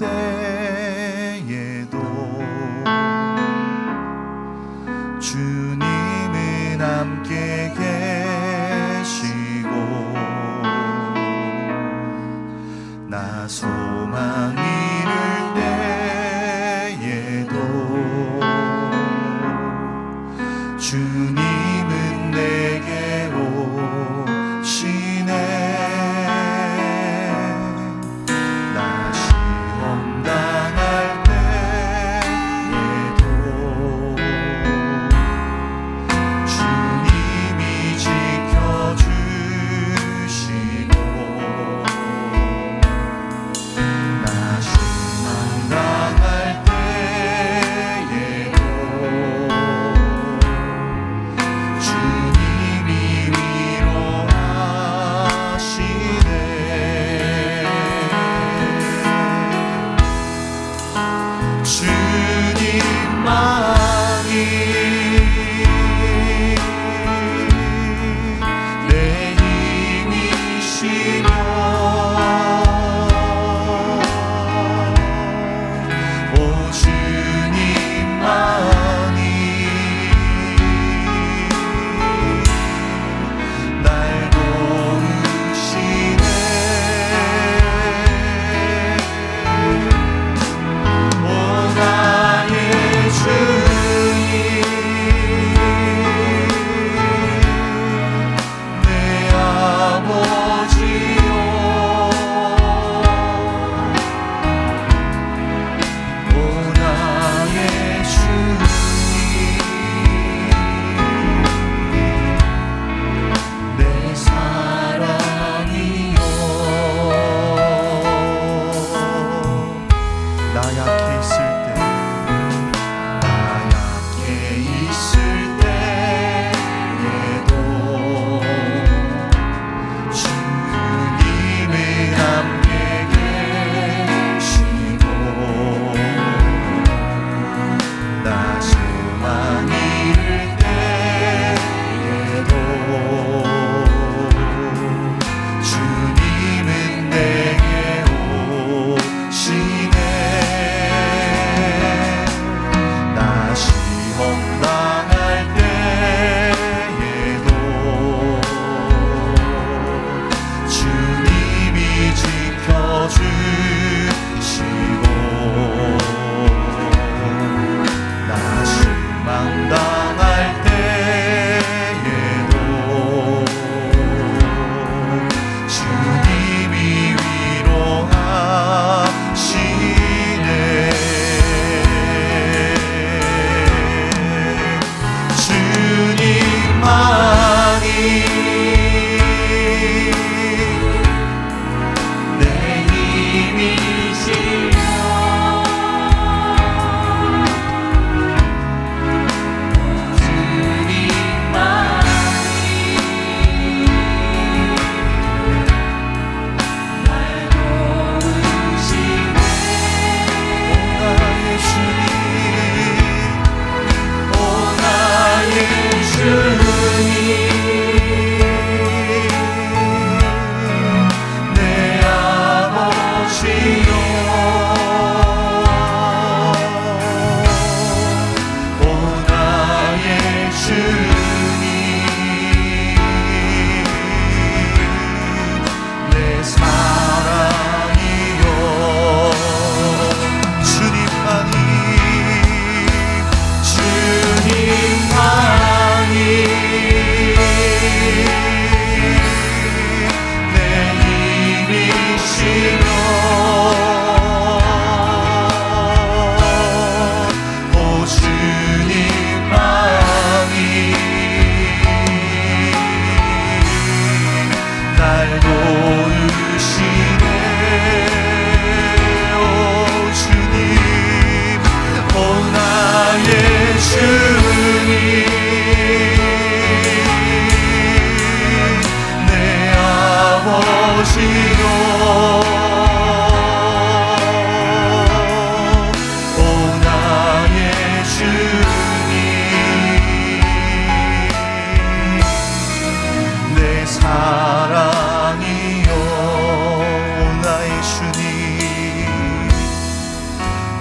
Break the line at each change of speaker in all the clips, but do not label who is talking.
day.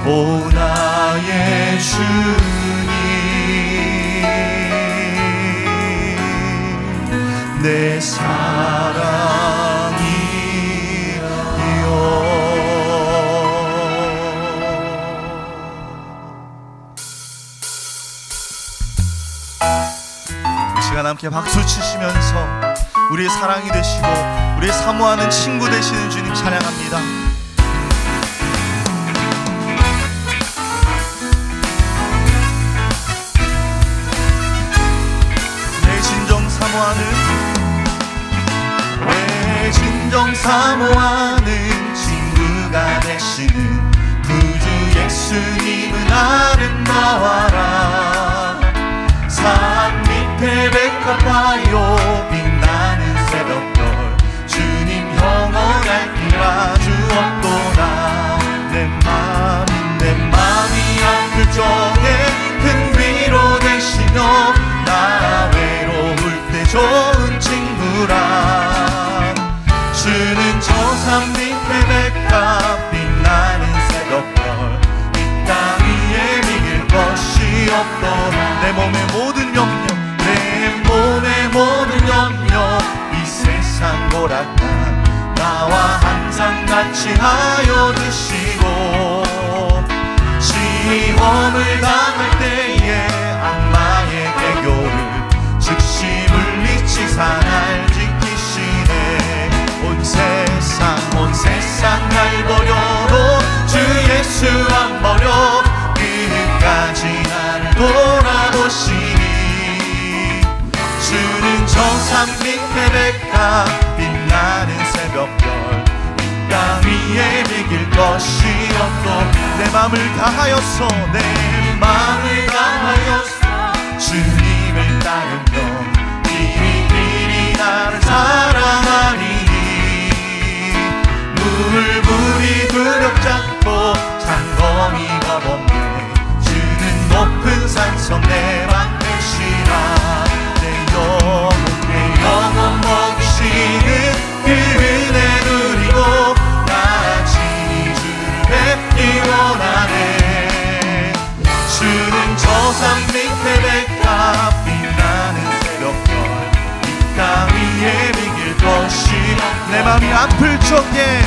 오 나의 주님 내 사랑이여 이 시간 함께 박수 치시면서 우리의 사랑이 되시고 우리의 사모하는 친구 되시는 주님 찬양합니다. 사모하는 친구가 되시는 구주 예수님은 아름다워라. 산 밑에 백합하여 빛나는 새벽별 주님 영원할 길아 내 몸의 모든 염려 내 몸의 모든 염려 이 세상 고락한 나와 항상 같이 하여 드시고 시험을 당할 때에 악마의 개교를 즉시 물리치사 날 산 밑에 백합 빛나는 새벽별 땅 위에 이길 것이 없고 내 맘을 다하였어 내 맘을 내 맘이 아플 적에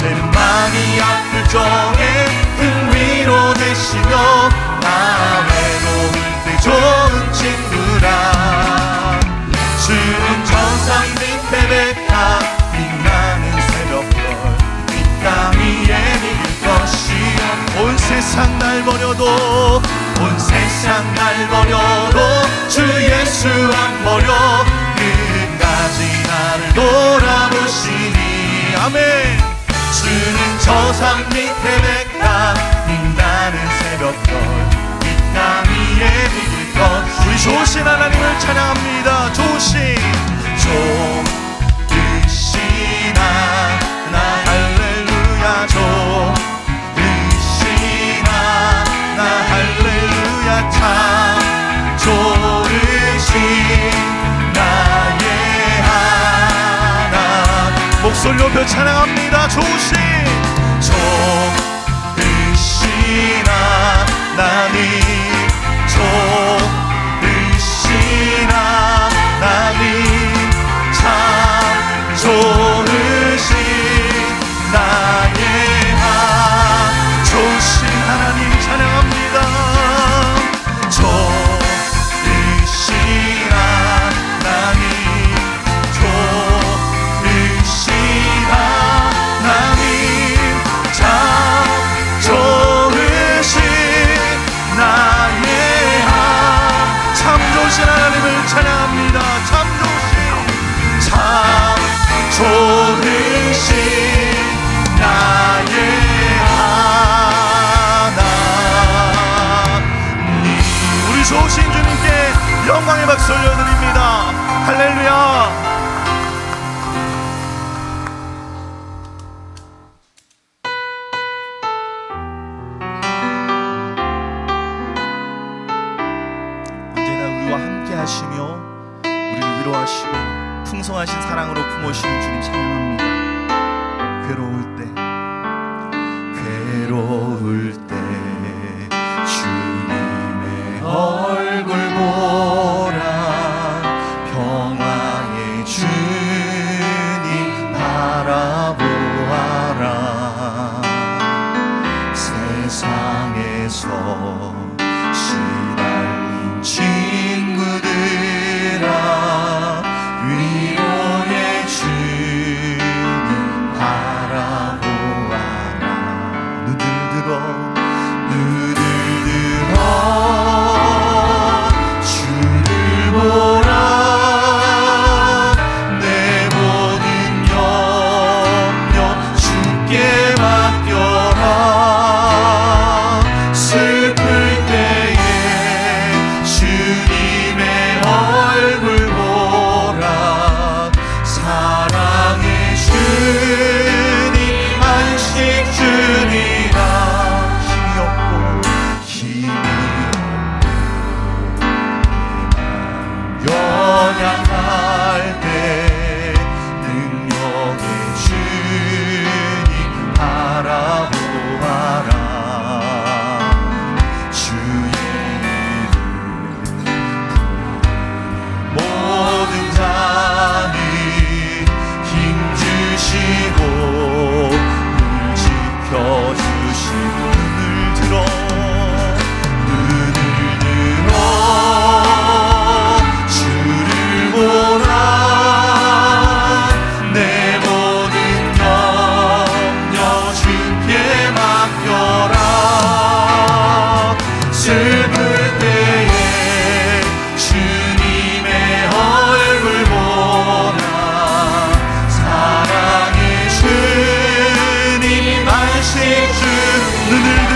내 맘이 아플 적에 큰 위로 되시며 나 외로울 때 좋은 친구라. 주는 저산 밑에 백합 빛나는 새벽별 이땅 위에 이길 것이 온 세상 날 버려도 온 세상 날 버려도 주 예수 안 버려. 끝까지 나를 돌 아멘. 주는 저산 밑에 백합 빛나는 새벽별 이땅 위에 이길 것. 우리 좋으신 하나님을 찬양합니다. 좋으신. 좋 목소리 높여 찬양합니다. 좋으신 좋으시나 나니 좋 영광의 박수 올려드립니다. 할렐루야. 풍성하신 사랑으로 품으시는 주님 찬양합니다. 괴로울 때, 괴로울 때 주님의 세상에서 시달린 지 찬양할 때. Listening.